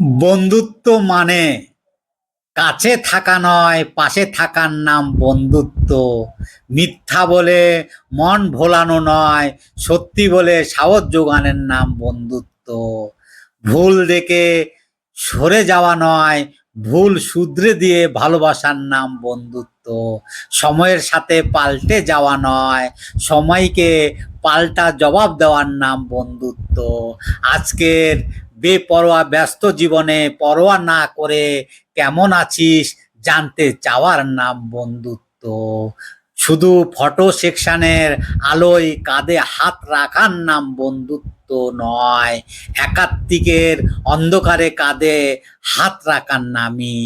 বন্ধুত্ব মানে কাছে থাকা নয়, পাশে থাকার নাম বন্ধুত্ব। মিথ্যা বলে মন ভোলানো নয়, সত্যি বলে সাহস যোগানের নাম বন্ধুত্ব। ভুল দেখে সরে যাওয়া নয়, ভুল শুধরে দিয়ে ভালোবাসার নাম বন্ধুত্ব। সময়ের সাথে পাল্টে যাওয়া নয়, সময়কে পাল্টা জবাব দেওয়ার নাম বন্ধুত্ব। আজকের বেপরোয়া, ব্যস্ত জীবনে পরোয়া না করে কেমন আছিস জানতে চাওয়ার নাম বন্ধুত্ব। শুধু ফটো সেকশনের আলোয় কাঁধে হাত রাখার নাম বন্ধুত্ব নয়, একাত্মিকের অন্ধকারে কাঁধে হাত রাখার নামই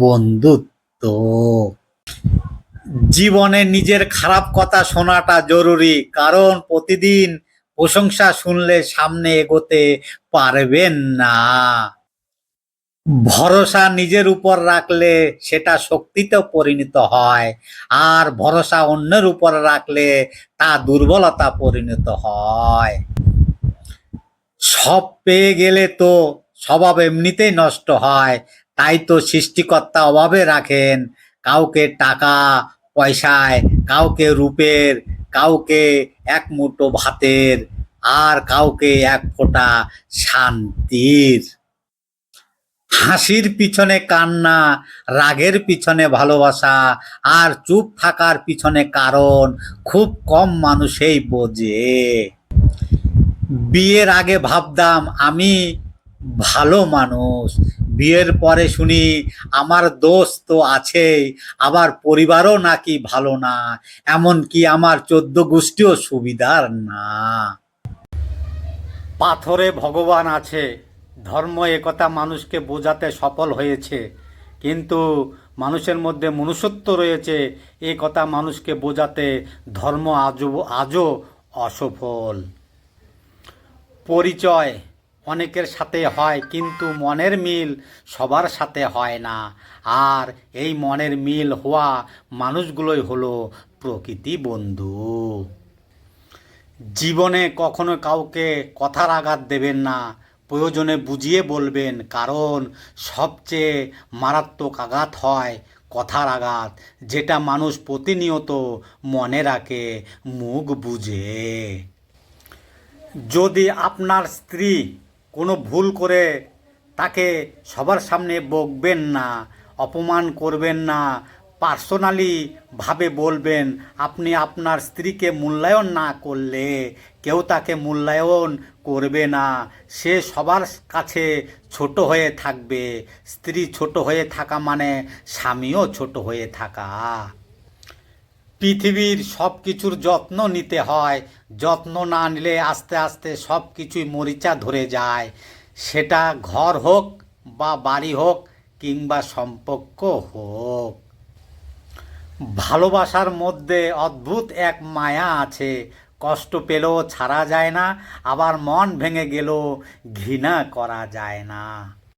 বন্ধুত্ব। জীবনে নিজের খারাপ কথা শোনাটা জরুরি, কারণ প্রতিদিন প্রশংসা শুনলে সামনে এগোতে পারবেন না। ভরসা নিজের উপর রাখলে সেটা শক্তিতে পরিণত হয়। আর ভরসা অন্যের উপর রাখলে তা দুর্বলতা পরিণত হয়। সব পেয়ে গেলে তো স্বভাব এমনিতেই নষ্ট হয়। তাই তো সৃষ্টিকর্তা অভাবে রাখেন। কাউকে টাকা, পয়সায়, কাউকে রূপের, কাউকে এক মুঠো ভাতের আর কাউকে এক ফোঁটা শান্তির। হাসির পিছনে কান্না, রাগের পিছনে ভালোবাসা, আর চুপ থাকার পিছনে কারণ খুব কম মানুষেই বোঝে। বিয়ের আগে ভাবতাম, আমি ভালো মানুষ বিয়ের পরে শুনি, আমার দোষ তো আছেই, আবার পরিবারও নাকি ভালো না, এমনকি আমার চোদ্দ গোষ্ঠীও সুবিধার না। পাথরে ভগবান আছে, ধর্ম একথা মানুষকে বোঝাতে সফল হয়েছে, কিন্তু মানুষের মধ্যে মনুষ্যত্ব রয়েছে এ কথা মানুষকে বোঝাতে ধর্ম আজও আজও অসফল। পরিচয় অনেকের সাথে হয়, কিন্তু মনের মিল সবার সাথে হয় না। আর এই মনের মিল হওয়া মানুষগুলোই হলো প্রকৃতি বন্ধু। জীবনে কখনো কাউকে কথার আঘাত দেবেন না, প্রয়োজনে বুঝিয়ে বলবেন, কারণ সবচেয়ে মারাত্মক আঘাত হয় কথার আঘাত, যেটা মানুষ প্রতিনিয়ত মনে রাখে, মুখ বুঝে। যদি আপনার স্ত্রী কোনো ভুল করে তাকে সবার সামনে বকবেন না, অপমান করবেন না, পার্সোনালি ভাবে বলবেন, আপনি আপনার স্ত্রীকে মূল্যায়ন না করলে কেউ তাকে মূল্যায়ন করবে না। সে সবার কাছে ছোট হয়ে থাকবে। স্ত্রী ছোট হয়ে থাকা মানে স্বামীও ছোট হয়ে থাকা। পৃথিবীর সব কিছুর যত্ন নিতে হয়। যত্ন না নিলে আস্তে আস্তে সব কিছুই মরিচা ধরে যায়। সেটা ঘর হোক বা বাড়ি হোক কিংবা সম্পর্ক হোক। ভালোবাসার মধ্যে অদ্ভুত এক মায়া আছে। কষ্ট পেলেও ছাড়া যায় না, আবার মন ভেঙে গেলেও ঘৃণা করা যায় না।